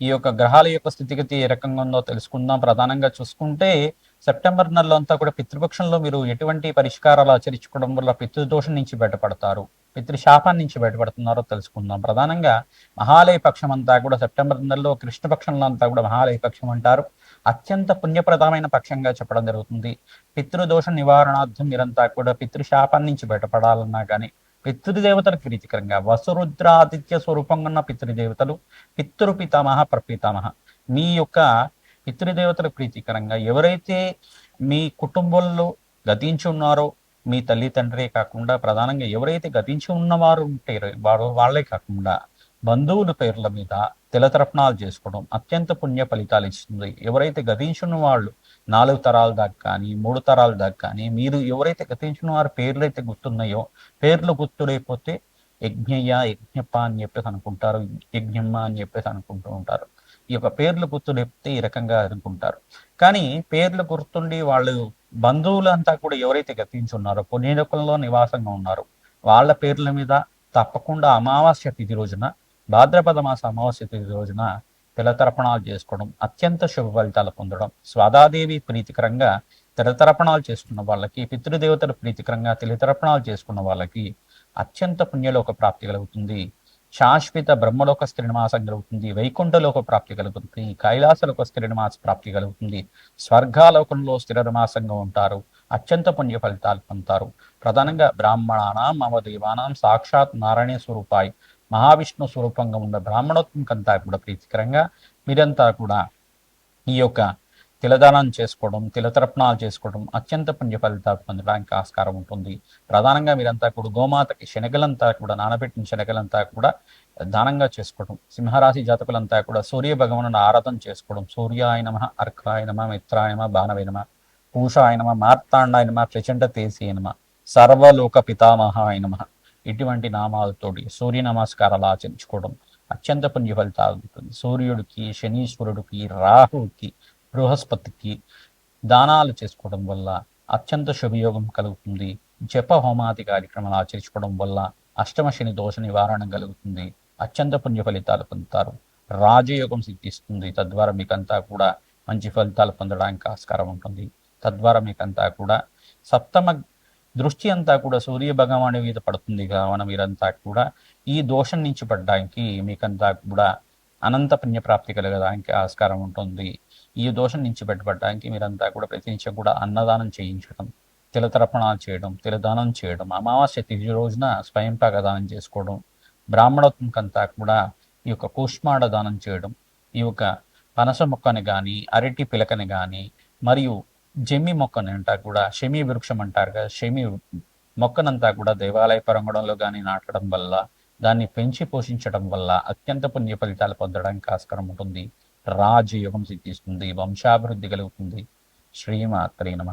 ఈ యొక్క గ్రహాల యొక్క స్థితిగతి ఏ రకంగా ఉందో తెలుసుకుందాం. ప్రధానంగా చూసుకుంటే సెప్టెంబర్ నెలలో అంతా కూడా పితృపక్షంలో మీరు ఎటువంటి పరిష్కారాలు ఆచరించుకోవడం వల్ల పితృదోషం నుంచి బయటపడతారు పితృశాపం నుంచి బయటపడుతున్నారో తెలుసుకుందాం. ప్రధానంగా మహాలయ పక్షం అంతా కూడా సెప్టెంబర్ నెలలో కృష్ణపక్షంలో అంతా కూడా మహాలయ పక్షం అంటారు. అత్యంత పుణ్యప్రదమైన పక్షంగా చెప్పడం జరుగుతుంది. పితృదోష నివారణార్థం మీరంతా కూడా పితృశాపం నుంచి బయటపడాలన్నా కానీ పితృదేవతలు ప్రీతికరంగా వసురుద్రాదిత్య స్వరూపంగా ఉన్న పితృదేవతలు పితృ పితామహ ప్రపితామహ. మీ యొక్క పితృదేవతల ప్రీతికరంగా ఎవరైతే మీ కుటుంబంలో గతించి ఉన్నారో మీ తల్లిదండ్రే కాకుండా ప్రధానంగా ఎవరైతే గతించి ఉన్నవారు ఉంటారో వారు వాళ్ళే కాకుండా బంధువుల పేర్ల మీద తిలతర్పణాలు చేసుకోవడం అత్యంత పుణ్య ఫలితాలు ఇస్తుంది. ఎవరైతే గతించున్న వాళ్ళు నాలుగు తరాల దాకా కానీ మూడు తరాల దాకా కానీ మీరు ఎవరైతే గతించిన వారి పేర్లు అయితే గుర్తున్నాయో పేర్లు గుర్తుడైపోతే యజ్ఞయ్య యజ్ఞప్ప అని చెప్పేసి అనుకుంటారు యజ్ఞమ్మ అని చెప్పేసి అనుకుంటూ ఉంటారు. ఈ యొక్క పేర్లు గుర్తు ఈ రకంగా అనుకుంటారు. కానీ పేర్లు గుర్తుండి వాళ్ళు బంధువులంతా కూడా ఎవరైతే గతించున్నారో పుణ్యలోకంలో నివాసంగా ఉన్నారు వాళ్ళ పేర్ల మీద తప్పకుండా అమావాస్య తిథి రోజున భాద్రపద మాస అమావాస్య తిథి రోజున తిలతర్పణాలు చేసుకోవడం అత్యంత శుభ ఫలితాలు పొందడం స్వాదాదేవి ప్రీతికరంగా తిలతర్పణాలు చేసుకున్న వాళ్ళకి పితృదేవతలు ప్రీతికరంగా తిలతర్పణాలు చేసుకున్న వాళ్ళకి అత్యంత పుణ్యలోక ప్రాప్తి కలుగుతుంది. శాశ్వత బ్రహ్మలోక స్థిరనివాసం కలుగుతుంది. వైకుంఠలోక ప్రాప్తి కలుగుతుంది. కైలాసలోక స్థిరనివాస ప్రాప్తి కలుగుతుంది. స్వర్గాలోకంలో స్థిర నివాసంగా ఉంటారు. అత్యంత పుణ్య ఫలితాలు పొందుతారు. ప్రధానంగా బ్రాహ్మణానాం అవదేవానాం సాక్షాత్ నారాయణ స్వరూపాయి మహావిష్ణు స్వరూపంగా ఉన్న బ్రాహ్మణోత్మకంతా కూడా ప్రీతికరంగా మీరంతా కూడా ఈ యొక్క తిలదానం చేసుకోవడం తిలతర్పణాలు చేసుకోవడం అత్యంత పుణ్య ఫలితాలు పొందడానికి ఆస్కారం ఉంటుంది. ప్రధానంగా మీరంతా కూడా గోమాతకి శనగలంతా కూడా నానబెట్టిన శనగలంతా కూడా దానంగా చేసుకోవడం సింహరాశి జాతకులంతా కూడా సూర్య భగవాను ఆరాధన చేసుకోవడం సూర్యాయ నమ అర్కాయ నమ మిత్రాయ నమ బాణవే నమ పూషాయ నమ మార్తాండాయ నమ ప్రచండ తేసి నమ సర్వలోక పితామహాయ నమ. ఇటువంటి నామాలతోటి సూర్య నమస్కారాలు ఆచరించుకోవడం అత్యంత పుణ్య ఫలితాలు ఉంటుంది సూర్యుడికి శనీశ్వరుడికి రాహుకి బృహస్పతికి దానాలు చేసుకోవడం వల్ల అత్యంత శుభయోగం కలుగుతుంది. జప హోమాది కార్యక్రమాలు ఆచరించుకోవడం వల్ల అష్టమ శని దోష నివారణ కలుగుతుంది. అత్యంత పుణ్య ఫలితాలు పొందుతారు. రాజయోగం సిద్ధిస్తుంది. తద్వారా మీకంతా కూడా మంచి ఫలితాలు పొందడానికి ఆస్కారం ఉంటుంది. తద్వారా మీకంతా కూడా సప్తమ దృష్టి అంతా కూడా సూర్య భగవాని మీద పడుతుంది కావున మీరంతా కూడా. ఈ దోషం నుంచి పడడానికి మీకంతా కూడా అనంత పుణ్యప్రాప్తి కలగడానికి ఆస్కారం ఉంటుంది. ఈ దోషం నుంచి బయటపడడానికి మీరంతా కూడా ప్రతి నిత్యం కూడా అన్నదానం చేయించడం తిలతర్పణాలు చేయడం తిలదానం చేయడం అమావాస్య తిథి రోజున స్వయం దానం చేసుకోవడం బ్రాహ్మణోత్మకంతా కూడా ఈ యొక్క కూష్మాడ దానం చేయడం ఈ యొక్క పనస మొక్కని కానీ అరటి పిలకని కానీ మరియు జమ్మి మొక్కని అంటారు కూడా షమి వృక్షం అంటారు కదా షమి మొక్కనంతా కూడా దేవాలయ పరంగడంలో కానీ నాటడం వల్ల దాన్ని పెంచి పోషించడం వల్ల అత్యంత పుణ్య ఫలితాలు పొందడానికి ఆస్కారం ఉంటుంది. రాజయోగం సిద్ధిస్తుంది వంశాభివృద్ధి కలుగుతుంది. శ్రీమాత్రే నమ.